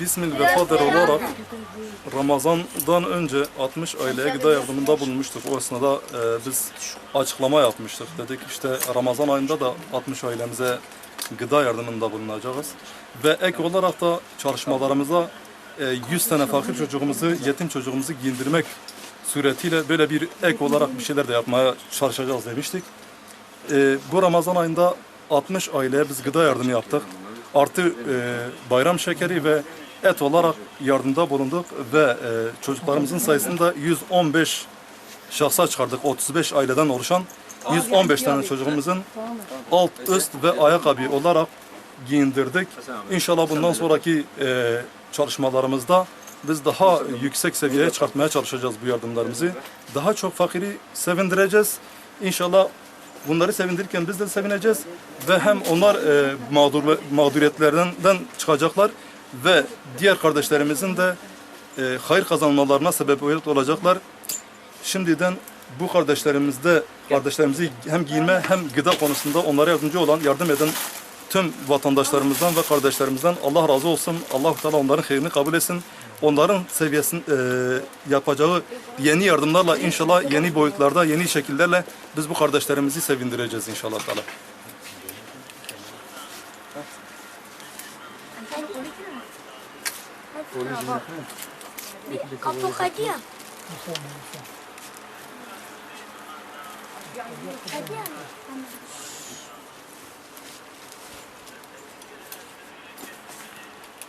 Bismil ve Kader olarak Ramazan'dan önce 60 aileye gıda yardımında bulunmuştuk. O esnada e, biz açıklama yapmıştık. Dedik işte Ramazan ayında da 60 ailemize gıda yardımında bulunacağız. Ve ek olarak da çalışmalarımıza e, 100 tane fakir çocuğumuzu, yetim çocuğumuzu giyindirmek suretiyle böyle bir ek olarak bir şeyler de yapmaya çalışacağız demiştik. E, bu Ramazan ayında 60 aileye biz gıda yardımı yaptık. Artı e, bayram şekeri ve et olarak yardımda bulunduk ve e, çocuklarımızın sayısını da 115 şahsa çıkardık. 35 aileden oluşan 115 tane çocuğumuzun alt, üst ve ayakkabı olarak giyindirdik. İnşallah bundan sonraki e, çalışmalarımızda biz daha yüksek seviyeye çıkartmaya çalışacağız bu yardımlarımızı. Daha çok fakiri sevindireceğiz. İnşallah bunları sevindirirken biz de sevineceğiz ve hem onlar e, mağdur mağduriyetlerinden çıkacaklar ve diğer kardeşlerimizin de e, hayır kazanmalarına sebebiyet olacaklar. Şimdiden bu kardeşlerimizde kardeşlerimizi hem giyinme hem gıda konusunda onlara yardımcı olan, yardım eden tüm vatandaşlarımızdan ve kardeşlerimizden Allah razı olsun. Allah Teala onların hayırını kabul etsin. Onların seviyesini e, yapacağı yeni yardımlarla inşallah yeni boyutlarda, yeni şekillerle biz bu kardeşlerimizi sevindireceğiz inşallah Teala. Kapı hadiye. Hadiye.